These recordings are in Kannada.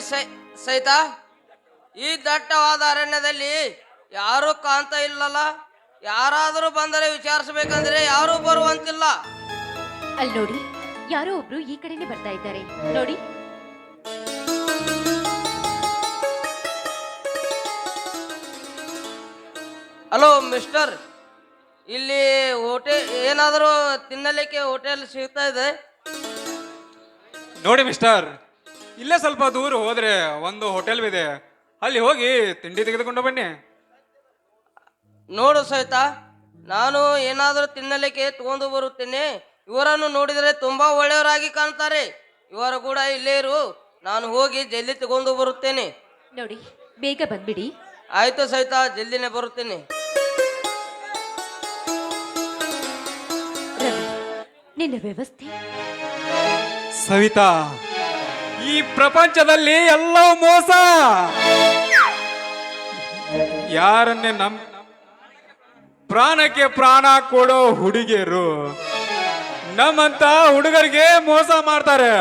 ಸೈ- ಸಹಿತ ಈ ದಟ್ಟವಾದ ಅರಣ್ಯದಲ್ಲಿ ಯಾರೂ ಕಾಣ್ತಾ ಇಲ್ಲಲ್ಲ. ಯಾರಾದರೂ ಬಂದರೆ ವಿಚಾರಿಸಬೇಕಂದ್ರೆ ಯಾರೂ ಬರುವಂತಿಲ್ಲ. ಅಲ್ಲಿ ನೋಡಿ ಯಾರೋ ಒಬ್ರು ಈ ಕಡೆನೆ ಬರ್ತಾ ಇದ್ದಾರೆ. ನೋಡಿ. Hello mister. ಇಲ್ಲಿ ಹೋಟೆಲ್ ಏನಾದರೂ ತಿನ್ನಲಿಕ್ಕೆ ಹೋಟೆಲ್ ಸಿಗ್ತಾ ಇದೆ? ನೋಡಿ ಮಿಸ್ಟರ್. ಇಲ್ಲೇ ಸ್ವಲ್ಪ ದೂರ ಹೋದ್ರೆ ಒಂದು ಹೋಟೆಲ್ ಇದೆ. ಅಲ್ಲಿ ಹೋಗಿ ತಿಂಡಿ ತೆಗೆದುಕೊಂಡು ಬನ್ನಿ. ನೋಡು ಸಹಿತ ನಾನು ಏನಾದರೂ ತಿನ್ನಲಿಕ್ಕೆ ತಗೊಂಡು ಬರುತ್ತೇನೆ. ಇವರನ್ನು ನೋಡಿದರೆ ತುಂಬಾ ಒಳ್ಳೆಯವರಾಗಿ ಕಾಣ್ತಾರೆ. ಇವರು ಕೂಡ ಇಲ್ಲೇ ಇರು ನಾನು ಹೋಗಿ ಜಲ್ದಿ ತಗೊಂಡು ಬರುತ್ತೇನೆ. ನೋಡಿ ಬೇಗ ಬಂದ್ಬಿಡಿ. ಆಯ್ತು ಸಹಿತ ಜಲ್ದಿನೇ ಬರುತ್ತೇನೆ. ರವಿ ನಿನ್ನ ವ್ಯವಸ್ಥೆ? ಸವಿತಾ ಈ ಪ್ರಪಂಚದಲ್ಲಿ ಎಲ್ಲವೂ ಮೋಸ. ಯಾರನ್ನೇ ನಮ್ ಪ್ರಾಣಕ್ಕೆ ಪ್ರಾಣ ಕೊಡೋ ಹುಡುಗಿಯರು, ನಮ್ಮಂತ ಹುಡುಗರಿಗೆ ಮೋಸ ಮಾಡ್ತಾರೆ.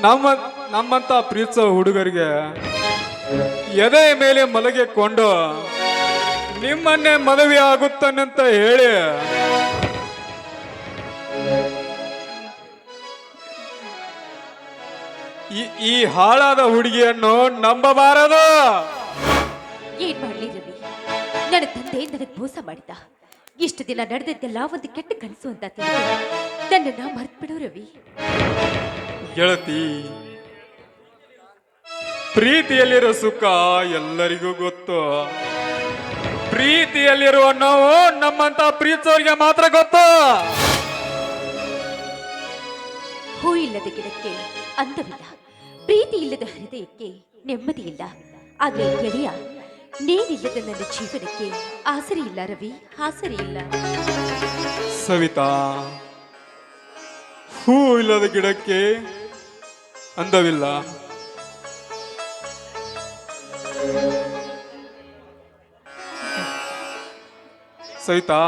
ನಮ್ಮ, ನಮ್ಮಂತ ಪ್ರೀತಿಸೋ ಹುಡುಗರಿಗೆ ಎದೆ ಮೇಲೆ ಮಲಗಿಕೊಂಡು ನಿಮ್ಮನ್ನೇ ಮದುವೆ ಆಗುತ್ತಾನಂತ ಹೇಳಿ ಈ- ಈ ಹಾಳಾದ ಹುಡುಗಿಯನ್ನು ನಂಬಬಾರದು. ಏನ್ ಮಾಡ್ಲಿ ರವಿ? ನನ್ನ ತಂದೆ ನನಗ್ ಮೋಸ ಮಾಡಿದ. ಇಷ್ಟು ದಿನ ನಡೆದದ್ದೆಲ್ಲ ಒಂದು ಕೆಟ್ಟ ಕನಸು ಅಂತ ತಿಳಿದು ನನ್ನನ್ನ ಮರ್ತ್ಬಿಡು ರವಿ. ಗೆಳತಿ ಪ್ರೀತಿಯಲ್ಲಿರೋ ಸುಖ ಎಲ್ಲರಿಗೂ ಗೊತ್ತು. ಪ್ರೀತಿಯಲ್ಲಿರುವ ನೋವು ನಮ್ಮಂತ ಪ್ರೀತಿಸೋರಿಗೆ ಮಾತ್ರ ಗೊತ್ತು. ಹೂ ಇಲ್ಲದ ಗಿಡಕ್ಕೆ ಅಂದವಿಲ್ಲ. ಪ್ರೀತಿ ಇಲ್ಲದ ಹೃದಯಕ್ಕೆ ನೆಮ್ಮದಿ ಇಲ್ಲ ಆದ್ರೆ ಗೆಳೆಯ, ನೀನಿಲ್ಲದ ನನ್ನ ಜೀವನಕ್ಕೆ ಆಸರೆ ಇಲ್ಲ ರವಿ ಆಸರೆ ಇಲ್ಲ ಸವಿತಾ, ಹೂ ಇಲ್ಲದ ಗಿಡಕ್ಕೆ ಅಂದವಿಲ್ಲ. ಸವಿತಾ,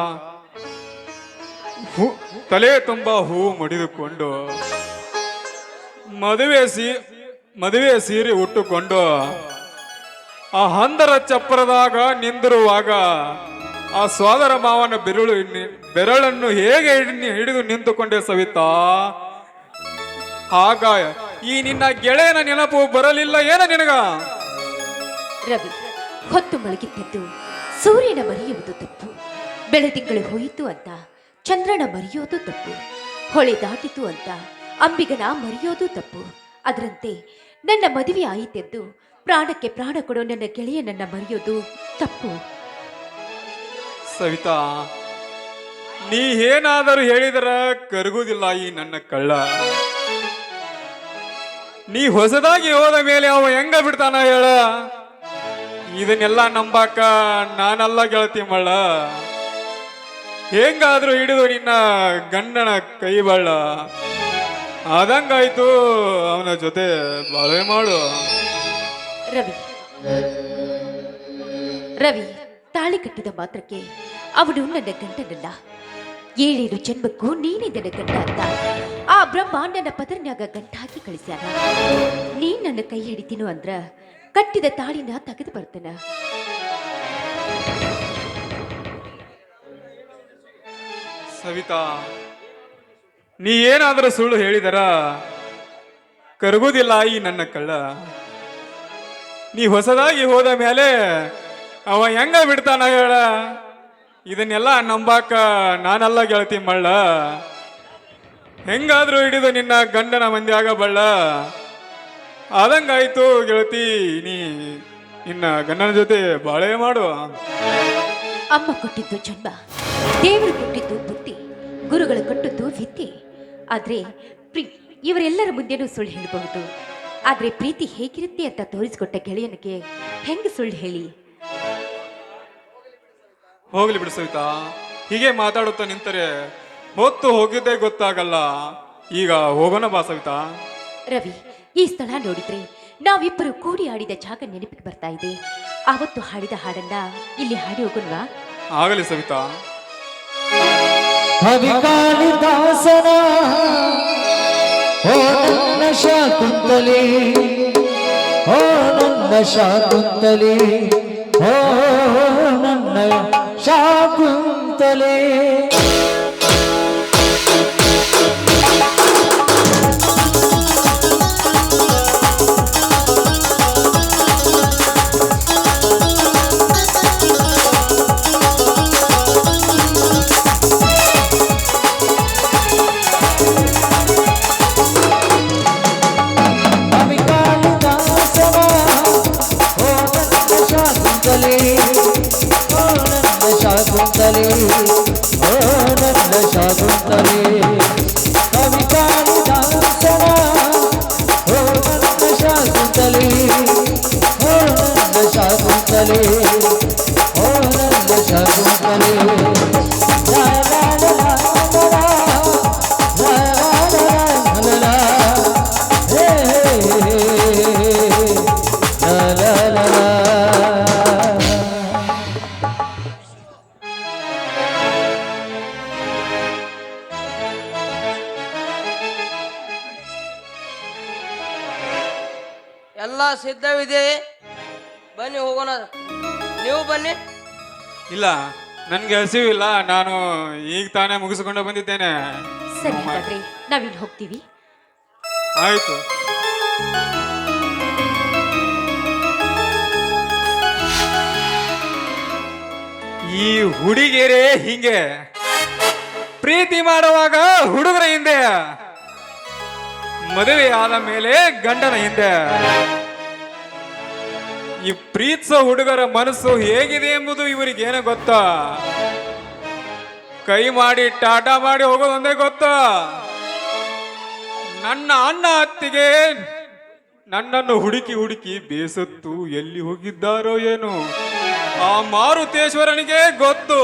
ಹೂ, ತಲೆ ತುಂಬ ಹೂ ಮಡಿದುಕೊಂಡು ಮದುವೆ ಸೀ ಮದುವೆ ಸೀರೆ ಉಟ್ಟುಕೊಂಡು ಆ ಹಂದರ ಚಪ್ಪರದಾಗ ನಿಂದಿರುವಾಗ ಆ ಸೋದರ ಮಾವನ ಬೆರಳು ಬೆರಳನ್ನು ಹೇಗೆ ಹಿಡಿ- ಹಿಡಿದು ನಿಂತುಕೊಂಡೆ ಸವಿತಾ? ಆಗ ಈ ನಿನ್ನ ಗೆಳೆಯನ ನೆನಪು ಬರಲಿಲ್ಲ ಏನ ನಿನಗ? ರವಿ, ಹೊತ್ತು ಮಲಗಿದ್ದದ್ದು ಸೂರ್ಯನ ಮರೆಯುವುದು ತಪ್ಪು. ಬೆಳದಿಂಗಳು ಹೋಯಿತು ಅಂತ, ಚಂದ್ರನ ಮರೆಯೋದು ತಪ್ಪು. ಹೊಳೆ ದಾಟಿತು ಅಂತ, ಅಂಬಿಗನ ಮರೆಯೋದು ತಪ್ಪು. ಅದರಂತೆ ನನ್ನ ಮದುವೆ ಆಯಿತೆಂದು ಪ್ರಾಣಕ್ಕೆ ಪ್ರಾಣ ಕೊಡೋ ನನ್ನ ಗೆಳೆಯನನ್ನ ಮರೆಯೋದು ತಪ್ಪು. ಸವಿತಾ, ನೀ ಏನಾದರೂ ಹೇಳಿದರ ಕರಗುವುದಿಲ್ಲ ಈ ನನ್ನ ಕಳ್ಳ. ನೀ ಹೊಸದಾಗಿ ಹೋದ ಮೇಲೆ ಅವ ಹೆಂಗ ಬಿಡ್ತಾನ ಹೇಳ. ಇದನ್ನೆಲ್ಲ ನಂಬಾಕ ನಾನಲ್ಲ ಗೆಳತಿ ಮಳ್ಳ. ಹೆಂಗಾದ್ರೂ ಹಿಡಿದು ನಿನ್ನ ಗಂಡನ ಕೈ ಬಳ್ಳ ಆದಂಗಾಯ್ತು. ಅವನ ಜೊತೆ ಬಾಳೆ ಮಾಡು. ರವಿ. ರವಿ ತಾಳಿ ಕಟ್ಟಿದ ಮಾತ್ರಕ್ಕೆ ಅವನು ನನ್ನ ಗಂಡನಲ್ಲ. ಏಳೇಳು ಜನ್ಮಕ್ಕೂ ನೀನೇ ನನ್ನ ಗಂಡ ಅಂತ. ಆ ಬ್ರಹ್ಮ ನನ್ನ ಪದರ್ನ್ಯಾಗ ಗಂಟ ಹಾಕಿ ಕಳಿಸ್ಯಾನ. ನೀ ನನ್ನ ಕೈ ಹಿಡಿತೀನೋ ಅಂದ್ರ ಕಟ್ಟಿದ ತಾಳಿನ ತೆಗೆದು ಬರ್ತೇನೆ. ಸವಿತಾ ನೀ ಏನಾದರೂ ಸುಳ್ಳು ಹೇಳಿದರ? ಕರಗುದಿಲ್ಲ ಈ ನನ್ನ ಕಳ್ಳ. ನೀ ಹೊಸದಾಗಿ ಹೋದ ಮೇಲೆ ಅವ ಹೆಂಗ ಬಿಡ್ತಾನ ಹೇಳ? ಇದನ್ನೆಲ್ಲ ನಂಬಾಕ ನಾನಲ್ಲ ಗೆಳತಿ ಮಳ್ಳ. ಹೆಂಗಾದ್ರೂ ಹಿಡಿದು ನಿನ್ನ ಗಂಡನ ಮಂದಿ ಆಗಬಳ್ಳ ಆದಂಗಾಯ್ತು ಗೆಳತಿ, ನೀ ನಿನ್ನ ಗಂಡನ ಜೊತೆ ಬಾಳೆ ಮಾಡು. ಅಮ್ಮ ಕೊಟ್ಟಿದ್ದು ಜನ್ಮ, ದೇವರು ಕೊಟ್ಟಿದ್ದು ಬುದ್ಧಿ, ಗುರುಗಳು ಕೊಟ್ಟಿದ್ದು ವಿದ್ಯೆ. ಆದ್ರೆ ಪ್ರೀ- ಇವರೆಲ್ಲರ ಮುಂದೆನೂ ಸುಳ್ಳು ಹೇಳಬಹುದು. ಆದ್ರೆ ಪ್ರೀತಿ ಹೇಗಿರುತ್ತೆ ಅಂತ ತೋರಿಸಿಕೊಟ್ಟ ಗೆಳೆಯನಿಗೆ ಹೆಂಗೆ ಸುಳ್ಳು ಹೇಳಿ? ಹೋಗ್ಲಿ ಬಿಡು ಸವಿತಾ. ಹೀಗೆ ಮಾತಾಡುತ್ತಾ ನಿಂತರೆ ಹೊತ್ತು ಹೋಗಿದ್ದೇ ಗೊತ್ತಾಗಲ್ಲ. ಈಗ ಹೋಗೋಣ ಬಾ ಸವಿತಾ. ರವಿ ಈ ಸ್ಥಳ ನೋಡಿದ್ರೆ ನಾವಿಬ್ಬರು ಕೂಡಿ ಆಡಿದ ಜಾಗ ನೆನಪಿಗೆ ಬರ್ತಾ ಇದೆ. ಆವತ್ತು ಹಾಡಿದ ಹಾಡನ್ನ ಇಲ್ಲಿ ಹಾಡಿ ಹೋಗೋಣವಾ? ಆಗಲಿ ಸವಿತಾ. ಕವಿ ಕಾಳಿದಾಸನ ಓ ನನ್ನ ಶಾಕುಂತಲಿ ಓ ನನ್ನ ಶಾಕುಂತಲಿ ಓ ನನ್ನ ಶಾಕುಂತಲೆ. ಎಲ್ಲ ಸಿದ್ಧವಿದೆ. ಬನ್ನಿ ಹೋಗೋಣ. ನೀವು ಬನ್ನಿ. ಇಲ್ಲ ನನ್ಗೆ ಹಸಿವಿಲ್ಲ ನಾನು ಈಗ ತಾನೇ ಮುಗಿಸ್ಕೊಂಡು ಬಂದಿದ್ದೇನೆ. ಸರಿ ಹಾಗಾದ್ರೆ ನಾವಿನ್ ಹೋಗ್ತೀವಿ. ಆಯ್ತು. ಈ ಹುಡುಗಿಯರೇ ಹಿಂಗೆ. ಪ್ರೀತಿ ಮಾಡುವಾಗ ಹುಡುಗರ ಹಿಂದೆ ಮದುವೆ ಆದ ಮೇಲೆ ಗಂಡನ ಹಿಂದೆ. ಈ ಪ್ರೀತಿಸೋ ಹುಡುಗರ ಮನಸ್ಸು ಹೇಗಿದೆ ಎಂಬುದು ಇವರಿಗೇನು ಗೊತ್ತಾ? ಕೈ ಮಾಡಿ ಟಾಟಾ ಮಾಡಿ ಹೋಗೋದೊಂದೇ ಗೊತ್ತಾ? ನನ್ನ ಅಣ್ಣ ಅತ್ತಿಗೆ ನನ್ನನ್ನು ಹುಡುಕಿ ಹುಡುಕಿ ಬೇಸತ್ತು ಎಲ್ಲಿ ಹೋಗಿದ್ದಾರೋ ಏನು? ಆ ಮಾರುತೇಶ್ವರನಿಗೆ ಗೊತ್ತು.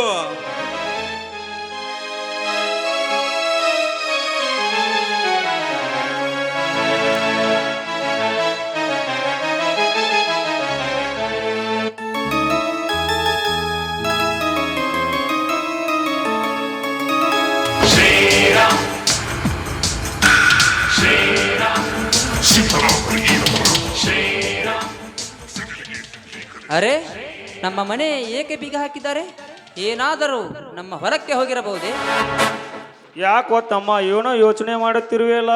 ಅರೆ ನಮ್ಮ ಮನೆ ಏಕೆ ಬೀಗ ಹಾಕಿದ್ದಾರೆ? ಏನಾದರೂ ನಮ್ಮ ಹೊಲಕ್ಕೆ ಹೋಗಿರಬಹುದೇ? ಯಾಕೋ ತಮ್ಮ ಏನೋ ಯೋಚನೆ ಮಾಡುತ್ತಿರುವೆಲ್ಲ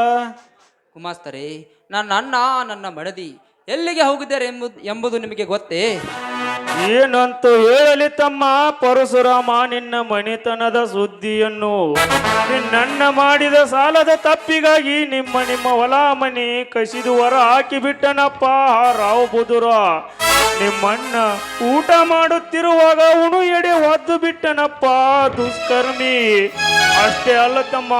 ಕುಮಾಸ್ತರೇ ನನ್ನ ಅಣ್ಣ ನನ್ನ ಮಡದಿ ಎಲ್ಲಿಗೆ ಹೋಗಿದ್ದಾರೆ ಎಂಬುದು ಎಂಬುದು ನಿಮಗೆ ಗೊತ್ತೇ? ಏನಂತೂ ಹೇಳಲಿ ತಮ್ಮ ಪರಶುರಾಮ, ನಿನ್ನ ಮಣಿತನದ ಸುದ್ದಿಯನ್ನು. ನಿನ್ನಣ್ಣ ಮಾಡಿದ ಸಾಲದ ತಪ್ಪಿಗಾಗಿ ನಿಮ್ಮ ನಿಮ್ಮ ಹೊಲ ಮನೆ ಕಸಿದು ಹೊರ ಹಾಕಿಬಿಟ್ಟನಪ್ಪ, ರಾವ್ ಬುದುರ. ನಿಮ್ಮಣ್ಣ ಊಟ ಮಾಡುತ್ತಿರುವಾಗ ಉಣು ಎಡೆ ಒದ್ದು ಬಿಟ್ಟನಪ್ಪ ದುಷ್ಕರ್ಮಿ. ಅಷ್ಟೇ ಅಲ್ಲ ತಮ್ಮ,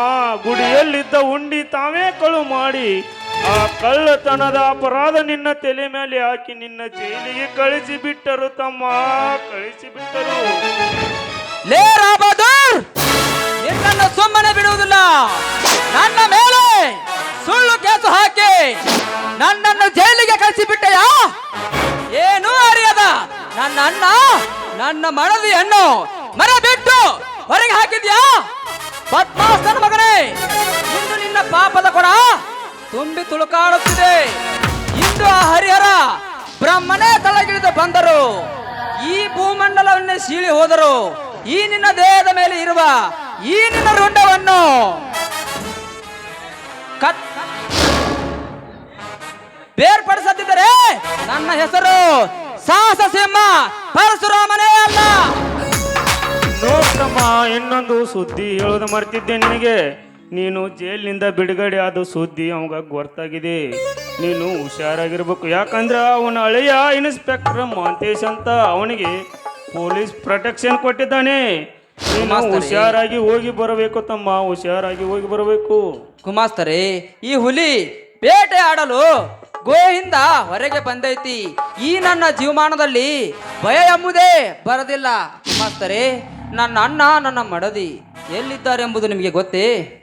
ಗುಡಿಯಲ್ಲಿದ್ದ ಉಂಡಿ ತಾವೇ ಕಳು ಮಾಡಿ ಆ ಕಳ್ಳತನದ ಅಪರಾಧ ನಿನ್ನ ತಲೆ ಮೇಲೆ ಹಾಕಿ ನಿನ್ನ ಜೈಲಿಗೆ ಕಳಿಸಿ ಬಿಟ್ಟರು ತಮ್ಮ ಕಳಿಸಿ ಬಿಟ್ಟರು ರಾಬಾದೂರ್ ನಿನ್ನನ್ನು ಸುಮ್ಮನೆ ಬಿಡುವುದಿಲ್ಲ. ನನ್ನ ಮೇಲೆ ಸುಳ್ಳು ಕೇಸು ಹಾಕಿ ನನ್ನನ್ನು ಜೈಲಿಗೆ ಕಳಿಸಿ ಬಿಟ್ಟೆಯ ಏನೂ ಅರಿಯದ. ನನ್ನ ಅಣ್ಣ, ನನ್ನ ಮಡದಿಯನ್ನು ಮರ ಬಿಟ್ಟು ಹೊರಗೆ ಹಾಕಿದ್ಯಾ? ಪದ್ಮಾಸ್ತನ ಮಗನೇ ಇಂದು ನಿನ್ನ ಪಾಪದ ಕೊಡ. ತುಂಬಿ ತುಳುಕಾಡುತ್ತಿದೆ. ಇಂದು ಆ ಹರಿಹರ ಬ್ರಹ್ಮನೇ ತಳಗಿಳಿದು ಬಂದರು. ಈ ಭೂಮಂಡಲವನ್ನೇ ಸೀಳಿ ಹೋದರು. ಈ ನಿನ್ನ ದೇಹದ ಮೇಲೆ ಇರುವ ಈ ನಿನ್ನ ರುಂಡವನ್ನು ಕತ್ ಬೇರ್ಪಡಿಸದಿದ್ದರೆ ನನ್ನ ಹೆಸರು ಸಾಹಸ ಸಿಂಹ ಪರಶುರಾಮನೇ ಅಲ್ಲ. ಇನ್ನೊಂದು ಸುದ್ದಿ ಹೇಳೋದು ಮರ್ತಿದ್ದೆ ನಿನಗೆ. ನೀನು ಜೈಲಿನಿಂದ ಬಿಡುಗಡೆ ಆದ ಸುದ್ದಿ ಅವಾಗ ಗೊತ್ತಾಗಿದೆ. ನೀನು ಹುಷಾರಾಗಿರ್ಬೇಕು. ಯಾಕಂದ್ರೆ ಅವನ ಹಳೆಯ ಇನ್ಸ್ಪೆಕ್ಟರ್ ಮಹಂತೇಶ್ ಅಂತ ಅವನಿಗೆ ಪೊಲೀಸ್ ಪ್ರೊಟೆಕ್ಷನ್ ಕೊಟ್ಟಿದ್ದಾನೆ. ನೀನು ಹುಷಾರಾಗಿ ಹೋಗಿ ಬರಬೇಕು ತಮ್ಮ ಹುಷಾರಾಗಿ ಹೋಗಿ ಬರಬೇಕು. ಕುಮಾಸ್ತರೇ ಈ ಹುಲಿ ಬೇಟೆ ಆಡಲು ಗೋಹಿಂದ ಹೊರಗೆ ಬಂದೈತಿ. ಈ ನನ್ನ ಜೀವಮಾನದಲ್ಲಿ ಭಯ ಎಂಬುದೇ ಬರದಿಲ್ಲ. ಕುಮಾಸ್ತರೇ ನನ್ನ ಅಣ್ಣ ನನ್ನ ಮಡದಿ. ಎಲ್ಲಿದ್ದಾರೆ ಎಂಬುದು ನಿಮಗೆ ಗೊತ್ತೇ?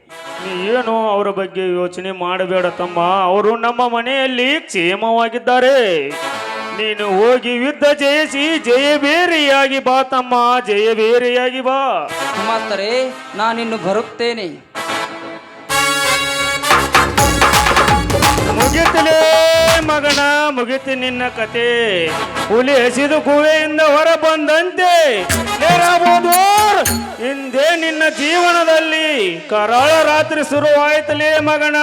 ಏನು ಅವರ ಬಗ್ಗೆ ಯೋಚನೆ ಮಾಡಬೇಡ ತಮ್ಮ. ಅವರು ನಮ್ಮ ಮನೆಯಲ್ಲಿ ಕ್ಷೇಮವಾಗಿದ್ದಾರೆ. ನೀನು ಹೋಗಿ ಯುದ್ಧ ಜಯಿಸಿ ಜಯಬೇರಿಯಾಗಿ ಬಾ ತಮ್ಮ ಜಯ ಬೇರೆಯಾಗಿ ಬಾ. ಕುಮಾಸ್ತರೇ ನಾನಿನ್ನು ಬರುತ್ತೇನೆ. ಮುಗಿತಲೇ ಮಗನ ಮುಗಿತು ನಿನ್ನ ಕತೆ. ಹುಲಿ ಹಸಿದು ಕುವೆಯಿಂದ ಹೊರ ಬಂದಂತೆ ಹಿಂದೆ ನಿನ್ನ ಜೀವನದಲ್ಲಿ ಕರಾಳ ರಾತ್ರಿ ಶುರುವಾಯ್ತಲೇ ಮಗನ.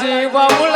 జీవము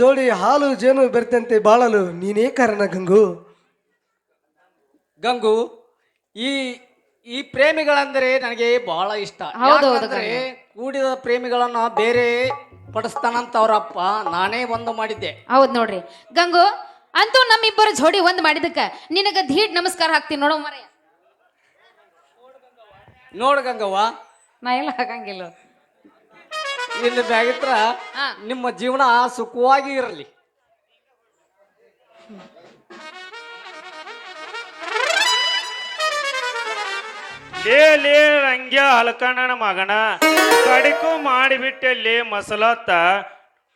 ಜೋಡಿ ಹಾಲು ಜೇನು ಬೆರ್ತಂತೆ ಬಾಳಲು ನೀನೇ ಕಾರಣ ಗಂಗು? ಗಂಗು ಈ ಈ ಪ್ರೇಮಿಗಳಂದ್ರೆ ನನಗೆ ಬಹಳ ಇಷ್ಟ. ಹೌದು, ಹೌದು, ಯಾಕಂದ್ರೆ ಕೂಡಿದ ಪ್ರೇಮಿಗಳನ್ನ ಬೇರೆ ಪಡಿಸ್ತಾನಂತ ಅವರಪ್ಪ ನಾನೇ ಒಂದು ಮಾಡಿದ್ದೆ. ಹೌದ್ ನೋಡ್ರಿ. ಗಂಗು ಅಂತೂ ನಮ್ಮಿಬ್ಬರ ಜೋಡಿ ಒಂದ್ ಮಾಡಿದಕ್ಕ ನಿನಗ ಧೀಡ್ ನಮಸ್ಕಾರ ಹಾಕ್ತೀನಿ ನೋಡೋ ಮರ ನೋಡು ಗಂಗವ್ವ. ನಾ ಎಲ್ಲ ಹಾಕಂಗಿಲ್ಲ. ಇಲ್ಲಿ ಬ್ಯಾಗಿತ್ರ ನಿಮ್ಮ ಜೀವನ ಸುಖವಾಗಿ ಇರಲಿ. ಲೇ ಲೇ ರಂಗ್ಯ ಹಲ್ಕಣ್ಣನ ಮಗನ. ಕಡಿಕು ಮಾಡಿಬಿಟ್ಟೆ ಲೇ ಮಸಲತ್ತ.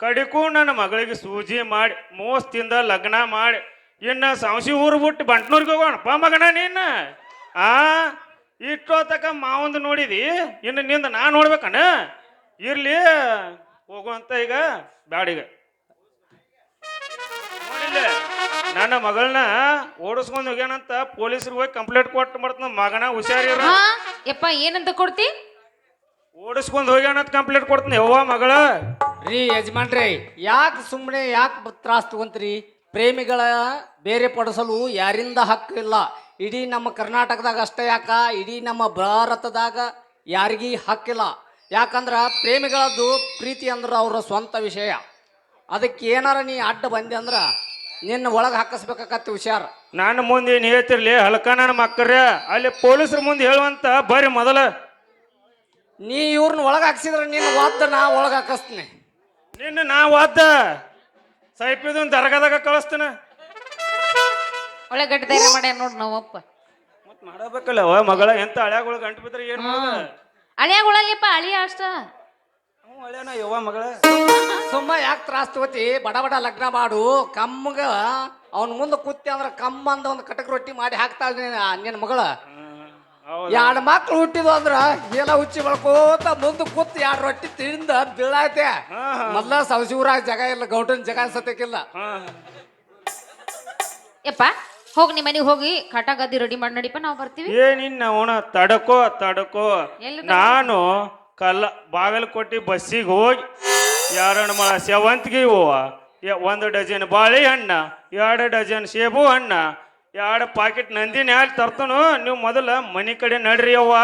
ಕಡಿಕು ನನ್ನ ಮಗಳಿಗೆ ಸೂಜಿ ಮಾಡಿ ಮೋಸ್ತಿಂದ ಲಗ್ನ ಮಾಡಿ. ಇನ್ನ ಸಂಸಿ ಊರು ಬಿಟ್ಟು ಬಂಟ್ನೂರಿಗೆ ಹೋಗೋಣಪ್ಪ ಮಗನ ನೀನು? ಆ? ಇಟ್ಟೋತಕ ಮಾವಂದು ನೋಡಿದಿ? ಇನ್ನು ನಿಂದ ನಾ ನೋಡ್ಬೇಕಣ್ಣ ಇರ್ಲಿ ಹೋಗುವಂತ ಈಗ ಬ್ಯಾಡಿಗ ನನ್ನ ಮಗಳನ್ನ ಓಡಿಸ್ಕೊಂಡು ಹೋಗ್ಯಾನಂತ ಪೊಲೀಸರು ಹೋಗಿ ಕಂಪ್ಲೇಂಟ್ ಕೊಟ್ಟು ಮಾಡ್ತಾನ ಮಗನ ಹುಷಾರಿರ ಹಾ ಯಪ್ಪ ಏನಂತ ಕೊಡ್ತಿ? ಓಡಿಸ್ಕೊಂಡು ಹೋಗ್ಯಾನಂತ ಕಂಪ್ಲೇಂಟ್ ಕೊಡ್ತಾನೆ ಯವ್ವ ಮಗಳ. ರೀ ಯಜಮಾನ್ರಿ ಯಾಕೆ ಸುಮ್ಮನೆ ಯಾಕೆ ತ್ರಾಸ್ ತಗೊಂತೀರಿ? ಪ್ರೇಮಿಗಳ ಬೇರೆ ಪಡಿಸಲು ಯಾರಿಂದ ಹಕ್ಕು ಇಲ್ಲ? ಇಡೀ ನಮ್ಮ ಕರ್ನಾಟಕದಾಗ ಅಷ್ಟೇ ಯಾಕ? ಇಡೀ ನಮ್ಮ ಭಾರತದಾಗ ಯಾರಿಗೂ ಹಕ್ಕಿಲ್ಲ? ಯಾಕಂದ್ರ ಪ್ರೇಮಿಗಳದ್ದು ಪ್ರೀತಿ ಅಂದ್ರೆ ಅವರ ಸ್ವಂತ ವಿಷಯ. ಅದಕ್ಕೆ ಏನಾರ ನೀ ಅಡ್ಡ ಬಂದೆ ಅಂದ್ರೆ ನಿನ್ನ ಒಳಗೆ ಹಾಕಿಸ್ಬೇಕಾಗತ್ತೆ ಹುಷಾರ್. ನಾನು ಮುಂದೆ ಏನು ಹೇಳ್ತಿರ್ಲಿ? ಹಲ್ಕ ನನ್ನ ಮಕ್ಕರ್ಯ ಅಲ್ಲಿ ಪೊಲೀಸರ ಮುಂದೆ ಹೇಳುವಂತ ಬರ್ರಿ ಮೊದಲ. ನೀ ಇವ್ರನ್ನ ಒಳಗೆ ಹಾಕ್ಸಿದ್ರೆ ನಿನ್ನ ಒದ್ದ ನಾ ಒಳಗೆ ಹಾಕಿಸ್ತೀನಿ. ನಿನ್ನ ನಾ ವಾದ್ದ ಸೈಪಿದನ್ ದರ್ಗದಾಗ ಕಳಿಸ್ತೇನೆ. ಒಳ್ಳೆ ಗಟ್ಟಿ ಧೈರ್ಯ ಮಾಡ್ಯಾನ ನೋಡಿ ನಾವಪ್ಪ. ಮತ್ತೆ ಮಾಡಬೇಕಲ್ಲ ಮಗಳ ಎಂತ ಹಳ್ಯಾಗಳು ಗಂಟು ಬಿದ್ರೆ ಏನು ಮಾಡೋದ? ಅಳಿಯಾಗೊಳಲ್ಲಪ್ಪ ಅಳಿಯ ಅಷ್ಟ. ಹಳ್ಯಾನ ಯವ್ವ ಮಗಳ. ಸುಮ್ಮ ಯಾಕೆ ತ್ರಾಸ್ ತಗೋತಿ? ಬಡ ಬಡ ಲಗ್ನ ಮಾಡು. ಕಮ್ಮಗ ಅವನ ಮುಂದೆ ಕೂತಿ ಅಂದ್ರೆ ಕಮ್ಮ ಅಂದ ಒಂದು ಕಟಕ್ ರೊಟ್ಟಿ ಮಾಡಿ ಹಾಕ್ತಾಳೆ ನಿನ್ನ ಮಗಳ. ಹೌದು? ಎರಡು ಮಕ್ಳು ಹುಟ್ಟಿದ್ವು ಅಂದ್ರ ಎಲ್ಲ ಹುಚ್ಚಿ ಬಳ್ಕೋತ ಮುಂದೆ ಕೂತ್ ಎರಡು ರೊಟ್ಟಿ ತಿಂದ ಬೀಳಾಯ್ತೆ. ಮೊದ್ಲ ಸವಸೂರಾಗ ಜಗ ಇಲ್ಲ ಗೌಟನ್ ಜಗ ಸತ್ಯಕ್ಕಿಲ್ಲ ಹಾ ಯಪ್ಪ ಹೋಗಿ ನಿಮ್ಮ ಮನೆಗೆ ಹೋಗಿ ಕಟ ಗದ್ದಿ ರೆಡಿ ಮಾಡಿ ನಡಿಪ ನಾವು ಬರ್ತೀವಿ. ಏನಿನ್ನ ಅವನ ತಡಕೋ ತಡಕೋ. ಎಲ್ಲಿ ನಾನು ಕಲ್ಲ ಬಾಗಲಕೋಟೆ ಬಸ್ಸಿಗೆ ಹೋಗಿ ಯಾರಣ್ಣ ಮಳ ಸೇವಂತಿಗೆ ಹೂವ ಒಂದು ಡಜನ್ ಬಾಳೆಹಣ್ಣ ಎರಡು ಡಜನ್ ಸೇಬು ಹಣ್ಣ ಎರಡು ಪಾಕೆಟ್ ನಂದಿನಿ ಹಾಲು ತರ್ತನು. ನೀವು ಮೊದಲ ಮನೆ ಕಡೆ ನಡ್ರಿ ಅವ್ವ.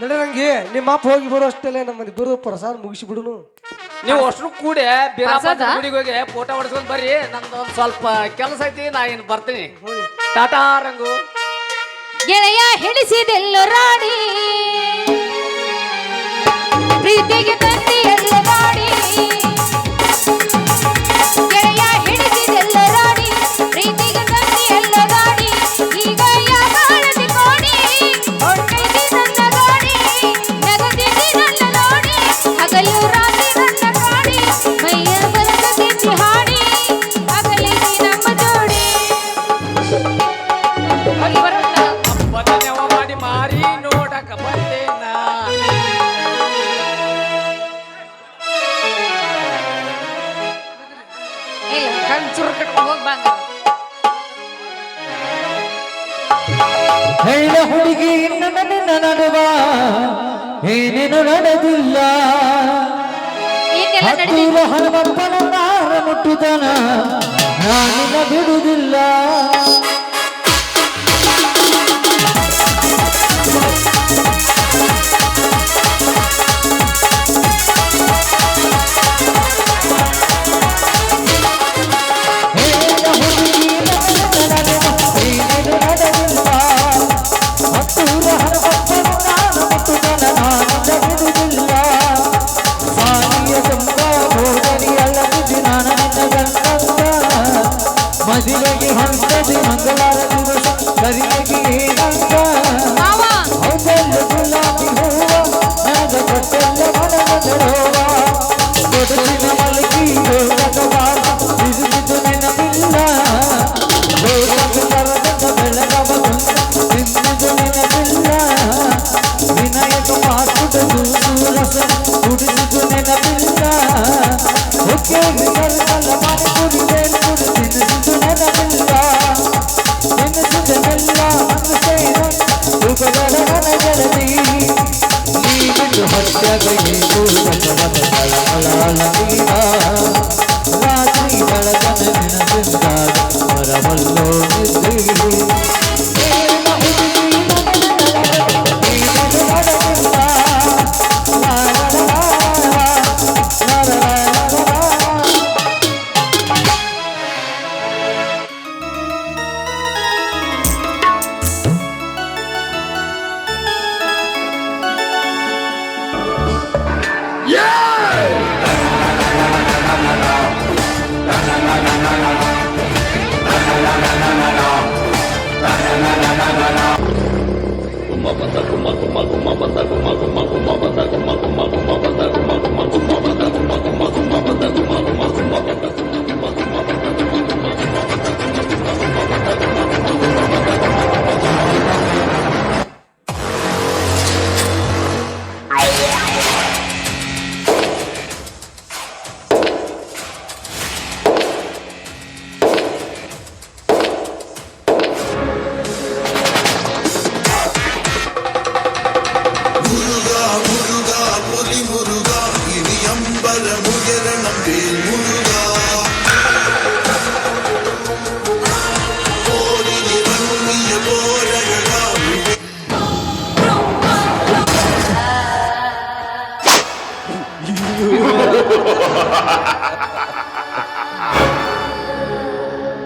ನಡರಂಗಿ ನಿಮ್ಮ ಅಪ್ಪ ಹೋಗಿ ಬರೋ ಅಷ್ಟೇ ನಮ್ಮ ಬರೋ ಪ್ರಸಾದ ಮುಗಿಸಿ ಬಿಡುನು. ನೀವು ಅಷ್ಟು ಕೂಡಿ ಬೀರಪ್ಪ ಪ್ರಸಾದ? ಗುಡಿಗೆ ಹೋಗಿ ಫೋಟೋ ಹೊಡ್ಸ್ಕೊಂಡ್ ಬರ್ರಿ ನಂದು ಒಂದ್ ಸ್ವಲ್ಪ ಕೆಲಸ ಐತಿ ನಾ ಏನ್ ಬರ್ತೀನಿ. ಟಾಟಾ ರಂಗು. ಗೆಳೆಯ ಹಿಡಿಸಿದೆಲ್ಲ ರಾಣಿ ಪ್ರೀತಿಗೆ ತಂದಿ ಎಲ್ಲ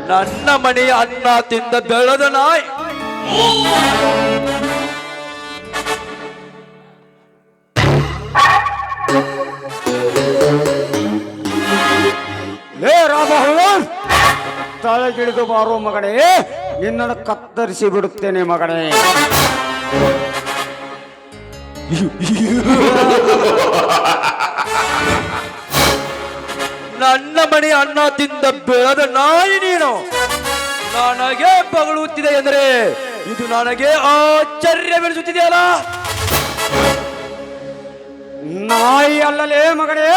ನನ್ನ ಮನೆಯ ಅನ್ನ ತಿಂದ ಬೆಳೆದ ನಾಯಿ. ಲೇ ರಾಮ ತಳಗಿಳಿದು ಬಾರೋ ಮಗನೇ ನಿನ್ನನ್ನು ಕತ್ತರಿಸಿ ಬಿಡುತ್ತೇನೆ ಮಗನೇ. ನನ್ನ ಮನೆ ಅನ್ನ ತಿಂದ ಬೆಳೆದ ನಾಯಿ ನೀನು. ನನಗೆ ಬಗಳುತ್ತಿದೆ ಎಂದರೆ ಇದು ನನಗೆ ಆಶ್ಚರ್ಯ ಬೆಳೆಸುತ್ತಿದೆಯಲ್ಲ ನಾಯಿ ಅಲ್ಲಲೇ ಮಗಳೇ,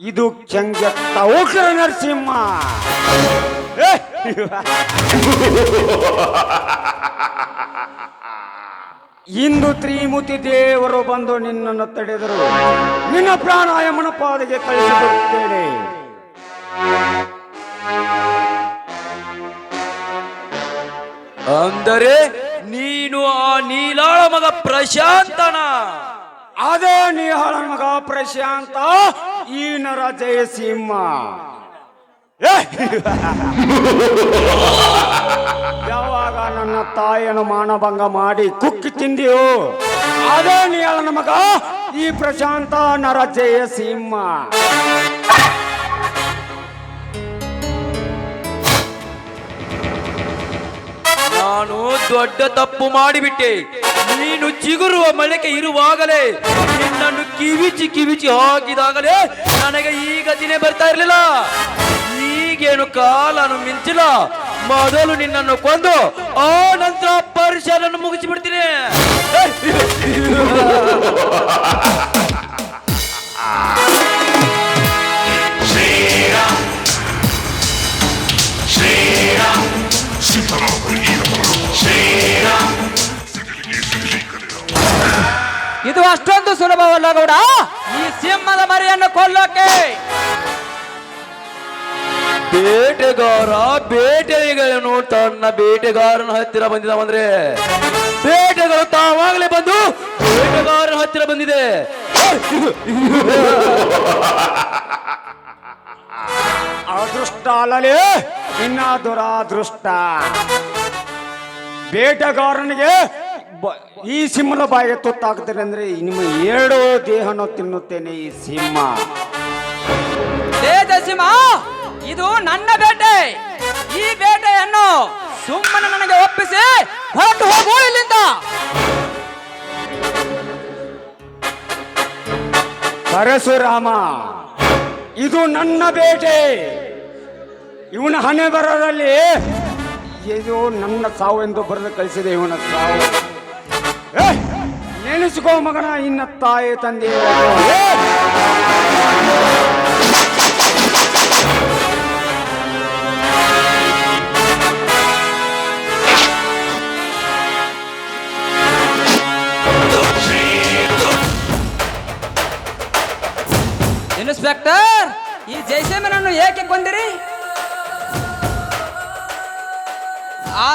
ಇದು ಚಂಗ ತೌಕ್ರ ನರಸಿಂಹ. ಏ! ಇಂದು ತ್ರಿಮುತಿ ದೇವರು ಬಂದು ನಿನ್ನನ್ನು ತಡೆದರು. ನಿನ್ನ ಪ್ರಾಣಾಯಾಮನ ಯಮನ ಪಾದಿಗೆ ಕಳಿಸಿಕೊಡುತ್ತೇನೆ. ಅಂದರೆ ನೀನು ಆ ನೀಲಾಳ ಮಗ ಪ್ರಶಾಂತನ. ಅದೇ ನೀಲಾಳ ಮಗ ಪ್ರಶಾಂತ ಈ ನರ ಜಯಸಿಂಹ! ಯಾವಾಗ ನನ್ನ ತಾಯಿಯನ್ನು ಮಾನಭಂಗ ಮಾಡಿ ಕುಕ್ಕಿ ತಿಂದಿಯೋ ಅದೇ ನೀಹಾಳನ ನಮಗ ಈ ಪ್ರಶಾಂತ ನರ ಜಯ ಸಿಂಹ. ನಾನು ದೊಡ್ಡ ತಪ್ಪು ಮಾಡಿಬಿಟ್ಟೆ. ನೀನು ಚಿಗುರುವ ಮಳೆಗೆ ಇರುವಾಗಲೇ ನಿನ್ನನ್ನು ಕಿವಿಚಿ ಕಿವಿಚಿ ಹಾಕಿದಾಗಲೇ ನನಗೆ ಈ ಗತಿನೇ ಬರ್ತಾ ಇರಲಿಲ್ಲ. ಈಗೇನು ಕಾಲನು ಮಿಂಚಿಲ್ಲ. ಮೊದಲು ನಿನ್ನನ್ನು ಕೊಂದು, ಆ ನಂತರ ಪರಿಶೀಲನೆ ಮುಗಿಸಿ ಬಿಡ್ತೀನಿ ಇದು ಅಷ್ಟೊಂದು ಸುಲಭವಲ್ಲ ಗೌಡ. ಈ ಸಿಂಹದ ಮರಿಯನ್ನು ಕೊಲ್ಲೋಕೆ. ಬೇಟೆಗಾರ ಬೇಟೆಗಳನ್ನು ತನ್ನ ಬೇಟೆಗಾರನ ಹತ್ತಿರ ಬಂದಿದ್ದಾವಂದ್ರೆ ಬೇಟೆಗಳು ತಾವಾಗಲೇ ಬಂದು ಬೇಟೆಗಾರನ ಹತ್ತಿರ ಬಂದಿದೆ. ಅದೃಷ್ಟ ಅಲ್ಲಲೇ ಇನ್ನ ದುರಾದೃಷ್ಟ ಬೇಟೆಗಾರನಿಗೆ ಬ- ಈ ಸಿಂಹನ ಬಾಯಿಗೆ ತುತ್ತಾಗ್ತದೆ ಅಂದ್ರೆ ನಿಮ್ಮ ಎರಡು ದೇಹನ ತಿನ್ನುತ್ತೇನೆ ಈ ಸಿಂಹ. ಸಿಂಹ ಇದು ನನ್ನ ಬೇಟೆ. ಈ ಬೇಟೆಯನ್ನು ಸುಮ್ಮನೆ ನನಗೆ ಒಪ್ಪಿಸಿ ಹೊರಟು ಹೋಗು ಇಲ್ಲಿಂದ. ಪರಶುರಾಮ, ಇದು ನನ್ನ ಬೇಟೆ. ಇವನ ಹಣೆ ಬರೋದಲ್ಲಿ ಇದು ನನ್ನ ಸಾವು ಎಂದು ಬರೆದು ಕಳಿಸಿದೆ ಇವನ ಸಾವು. ನೆನೆಸಿಕೋ ಮಗನ ಇನ್ನ ತಾಯಿ ತಂದೆ ಇನ್ಸ್ಪೆಕ್ಟರ್, ಈ ಜೈಸೇಮನನ್ನು ಏಕೆ ಕೊಂದಿರಿ? ಆ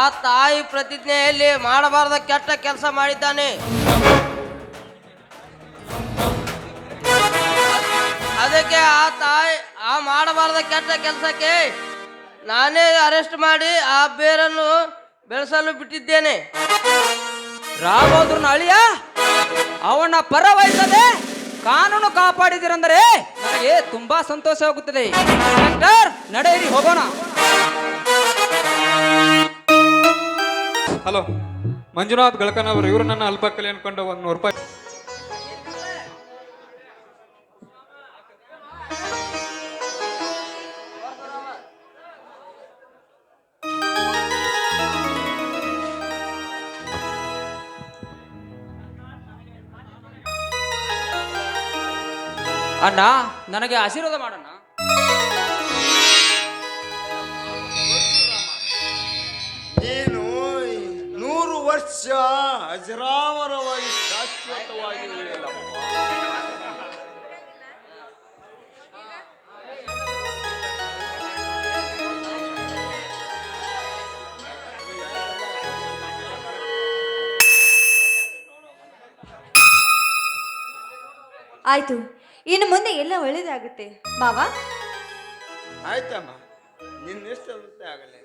ಆ ತಾಯಿ ಪ್ರತಿಜ್ಞೆಯಲ್ಲಿ ಮಾಡಬಾರದ ಕೆಟ್ಟ ಕೆಲಸ ಮಾಡಿದ್ದಾನೆ. ಅದಕ್ಕೆ ಆ ತಾಯಿ, ಆ ಮಾಡಬಾರದ ಕೆಟ್ಟ ಕೆಲಸಕ್ಕೆ ನಾನೇ ಅರೆಸ್ಟ್ ಮಾಡಿ ಆ ಬೇರನ್ನು ಬೆಳೆಸಲು ಬಿಟ್ಟಿದ್ದೇನೆ. ರಾಮೋದ್ರನ ಅಳಿಯ ಅವನ ಪರ ವಹಿಸದೆ ಕಾನೂನು ಕಾಪಾಡಿದಿರಂದರೆ ನನಗೆ ತುಂಬಾ ಸಂತೋಷವಾಗುತ್ತದೆ ಡಾಕ್ಟರ್, ನಡೆಯಿರಿ, ಹೋಗೋಣ. ಹಲೋ, ಮಂಜುನಾಥ್ ಗಳಕನ್ ಅವರು ಇವರು ನನ್ನ ಅಲ್ಪಕಲೆ ಅನ್ಕೊಂಡು ಒಂದು ನೂರು ರೂಪಾಯಿ. ನನಗೆ ಆಶೀರ್ವಾದ ಮಾಡೋಣ. ನೀನು ನೂರು ವರ್ಷ ಅಜರಾಮರವಾಗಿ ಶಾಶ್ವತವಾಗಿ ಆಯಿತು ಆಯ್ತು. ಇನ್ನು ಮುಂದೆ ಎಲ್ಲ ಒಳ್ಳೇದಾಗುತ್ತೆ. ಮಾವ? ಆಯ್ತಮ್ಮ. ಆಗಲಿ.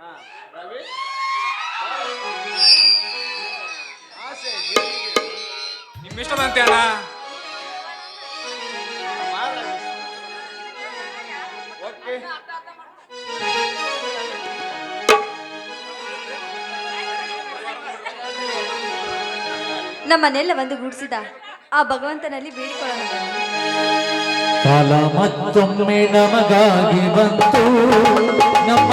ಹಾ ರವಿ? ಆಸೆ ಅಣ್ಣ? ಓಕೆ. ನಮ್ಮನ್ನೆಲ್ಲ ಒಂದು ಗೂಡಿಸಿದ. ಆ ಭಗವಂತನಲ್ಲಿ ಬೇಡಿಕೊಳ್ಳೋಣ ಬನ್ನಿ. ಕಾಲ ಮತ್ತೊಮ್ಮೆ ನಮಗಾಗಿ ಬಂತು ನಮ್ಮ